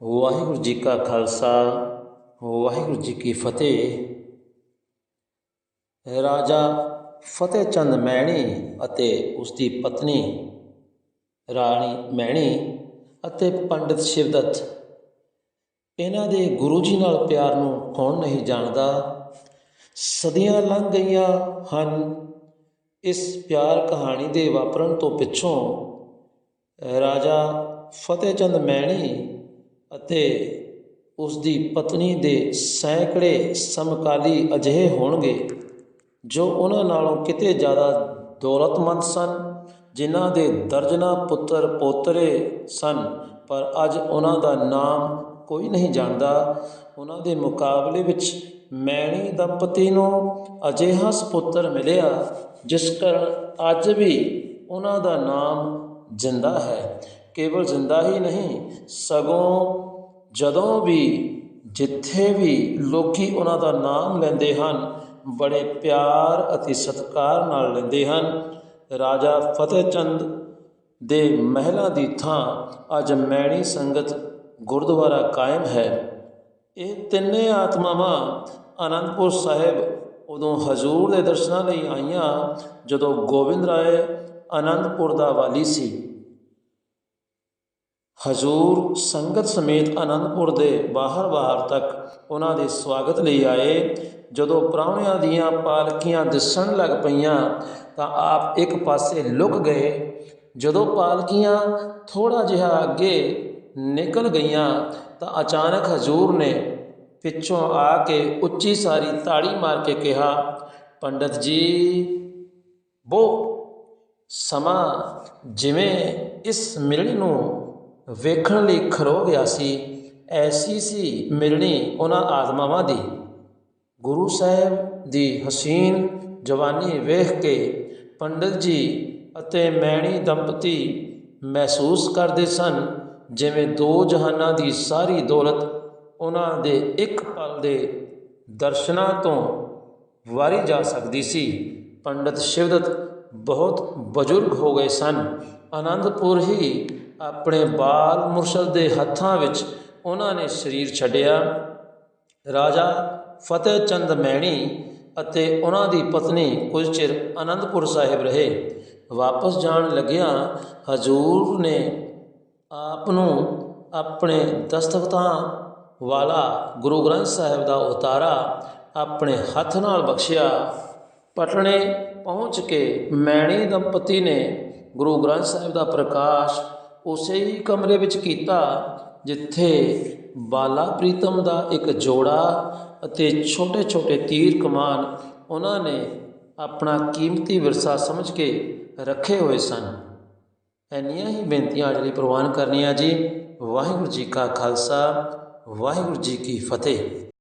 ਵਾਹਿਗੁਰੂ ਜੀ ਕਾ ਖਾਲਸਾ, ਵਾਹਿਗੁਰੂ ਜੀ ਕੀ ਫਤਿਹ। ਰਾਜਾ ਫਤਿਹ ਚੰਦ ਮੈਣੀ ਅਤੇ ਉਸ ਦੀ ਪਤਨੀ ਰਾਣੀ ਮੈਣੀ ਅਤੇ ਪੰਡਿਤ ਸ਼ਿਵਦੱਤ, ਇਹਨਾਂ ਦੇ ਗੁਰੂ ਜੀ ਨਾਲ ਪਿਆਰ ਨੂੰ ਕੌਣ ਨਹੀਂ ਜਾਣਦਾ? ਸਦੀਆਂ ਲੰਘ ਗਈਆਂ ਹਨ। ਇਸ ਪਿਆਰ ਕਹਾਣੀ ਦੇ ਵਾਪਰਨ ਤੋਂ ਪਿੱਛੋਂ ਰਾਜਾ ਫਤਿਹ ਚੰਦ ਮਹਿਣੀ ਅਤੇ ਉਸ ਦੀ ਪਤਨੀ ਦੇ ਸੈਂਕੜੇ ਸਮਕਾਲੀ ਅਜਿਹੇ ਹੋਣਗੇ ਜੋ ਉਹਨਾਂ ਨਾਲੋਂ ਕਿਤੇ ਜ਼ਿਆਦਾ ਦੌਲਤਮੰਦ ਸਨ, ਜਿਨ੍ਹਾਂ ਦੇ ਦਰਜਨਾ ਪੁੱਤਰ ਪੋਤਰੇ ਸਨ, ਪਰ ਅੱਜ ਉਹਨਾਂ ਦਾ ਨਾਮ ਕੋਈ ਨਹੀਂ ਜਾਣਦਾ। ਉਹਨਾਂ ਦੇ ਮੁਕਾਬਲੇ ਵਿੱਚ ਮੈਣੀ ਦੰਪਤੀ ਨੂੰ ਅਜਿਹਾ ਸੁਪੁੱਤਰ ਮਿਲਿਆ, ਜਿਸ ਕਾਰਨ ਅੱਜ ਵੀ ਉਹਨਾਂ ਦਾ ਨਾਮ ਜਿੰਦਾ ਹੈ। ਕੇਵਲ ਜਿੰਦਾ ਹੀ ਨਹੀਂ, ਸਗੋਂ ਜਦੋਂ ਵੀ, ਜਿੱਥੇ ਵੀ ਲੋਕੀ ਉਹਨਾਂ ਦਾ ਨਾਮ ਲੈਂਦੇ ਹਨ, ਬੜੇ ਪਿਆਰ ਅਤੇ ਸਤਿਕਾਰ ਨਾਲ ਲੈਂਦੇ ਹਨ। ਰਾਜਾ ਫਤਿਹ ਚੰਦ ਦੇ ਮਹਿਲਾਂ ਦੀ ਥਾਂ ਅੱਜ ਮੈਣੀ ਸੰਗਤ ਗੁਰਦੁਆਰਾ ਕਾਇਮ ਹੈ। ਇਹ ਤਿੰਨੇ ਆਤਮਾਵਾਂ ਆਨੰਦਪੁਰ ਸਾਹਿਬ ਉਦੋਂ ਹਜ਼ੂਰ ਦੇ ਦਰਸ਼ਨਾਂ ਲਈ ਆਈਆਂ ਜਦੋਂ ਗੋਬਿੰਦ ਰਾਏ ਆਨੰਦਪੁਰ ਦਾ ਵਾਲੀ ਸੀ। ਹਜ਼ੂਰ ਸੰਗਤ ਸਮੇਤ ਆਨੰਦਪੁਰ ਦੇ ਬਾਹਰ-ਬਾਹਰ ਤੱਕ ਉਹਨਾਂ ਦੇ ਸਵਾਗਤ ਲਈ ਆਏ। ਜਦੋਂ ਪ੍ਰਾਹੁਣਿਆਂ ਦੀਆਂ ਪਾਲਕੀਆਂ ਦਿਸਣ ਲੱਗ ਪਈਆਂ, ਤਾਂ ਆਪ ਇੱਕ ਪਾਸੇ ਲੁਕ ਗਏ। ਜਦੋਂ ਪਾਲਕੀਆਂ ਥੋੜਾ ਜਿਹਾ ਅੱਗੇ ਨਿਕਲ ਗਈਆਂ, ਤਾਂ ਅਚਾਨਕ ਹਜ਼ੂਰ ਨੇ ਪਿੱਛੋਂ ਆ ਕੇ ਉੱਚੀ ਸਾਰੀ ਤਾੜੀ ਮਾਰ ਕੇ ਕਿਹਾ, ਪੰਡਤ ਜੀ, ਬੋ, ਸਮਾਂ ਜਿਵੇਂ ਇਸ ਮਿਲਣੀ ਨੂੰ ਵੇਖਣ ਲਈ ਖਰੋ ਗਿਆ ਸੀ, ਐਸੀ ਸੀ ਮਿਲਣੀ ਉਹਨਾਂ ਆਤਮਾਵਾਂ ਦੀ। ਗੁਰੂ ਸਾਹਿਬ ਦੀ ਹਸੀਨ ਜਵਾਨੀ ਵੇਖ ਕੇ ਪੰਡਤ ਜੀ ਅਤੇ ਮੈਣੀ ਦੰਪਤੀ ਮਹਿਸੂਸ ਕਰਦੇ ਸਨ, ਜਿਵੇਂ ਦੋ ਜਹਾਨਾਂ ਦੀ ਸਾਰੀ ਦੌਲਤ ਉਹਨਾਂ ਦੇ ਇੱਕ ਪਲ ਦੇ ਦਰਸ਼ਨਾਂ ਤੋਂ ਵਾਰੀ ਜਾ ਸਕਦੀ ਸੀ। ਪੰਡਤ ਸ਼ਿਵਦਤ ਬਹੁਤ ਬਜ਼ੁਰਗ ਹੋ ਗਏ ਸਨ। ਅਨੰਦਪੁਰ ਹੀ ਆਪਣੇ ਬਾਲ ਮੁਰਸ਼ਦ ਦੇ ਹੱਥਾਂ ਵਿੱਚ ਉਹਨਾਂ ਨੇ ਸਰੀਰ ਛੱਡਿਆ। ਰਾਜਾ ਫਤਿਹ ਚੰਦ ਮੈਣੀ ਅਤੇ ਉਹਨਾਂ ਦੀ ਪਤਨੀ ਕੁਝ ਚਿਰ ਅਨੰਦਪੁਰ ਸਾਹਿਬ ਰਹੇ। ਵਾਪਸ ਜਾਣ ਲੱਗਿਆਂ ਹਜੂਰ ਨੇ ਆਪ ਨੂੰ ਆਪਣੇ ਦਸਤਖਤਾਂ ਵਾਲਾ ਗੁਰੂ ਗ੍ਰੰਥ ਸਾਹਿਬ ਦਾ ਉਤਾਰਾ ਆਪਣੇ ਹੱਥ ਨਾਲ ਬਖਸ਼ਿਆ। ਪਟਣੇ ਪਹੁੰਚ ਕੇ ਮੈਣੀ ਦੰਪਤੀ ਨੇ ਗੁਰੂ ਗ੍ਰੰਥ ਸਾਹਿਬ ਦਾ ਪ੍ਰਕਾਸ਼ ਉਸੇ ਹੀ ਕਮਰੇ ਵਿੱਚ ਕੀਤਾ, ਜਿੱਥੇ ਬਾਲਾ ਪ੍ਰੀਤਮ ਦਾ ਇੱਕ ਜੋੜਾ ਅਤੇ ਛੋਟੇ-ਛੋਟੇ ਤੀਰ ਕਮਾਨ ਉਹਨਾਂ ਨੇ ਆਪਣਾ ਕੀਮਤੀ ਵਿਰਸਾ ਸਮਝ ਕੇ ਰੱਖੇ ਹੋਏ ਸਨ। ਇੰਨੀਆਂ ਹੀ ਬੇਨਤੀਆਂ ਅੱਜ ਪ੍ਰਵਾਨ ਕਰਨੀਆਂ ਜੀ। ਵਾਹਿਗੁਰੂ ਜੀ ਕਾ ਖਾਲਸਾ, ਵਾਹਿਗੁਰੂ ਜੀ ਕੀ ਫਤਿਹ।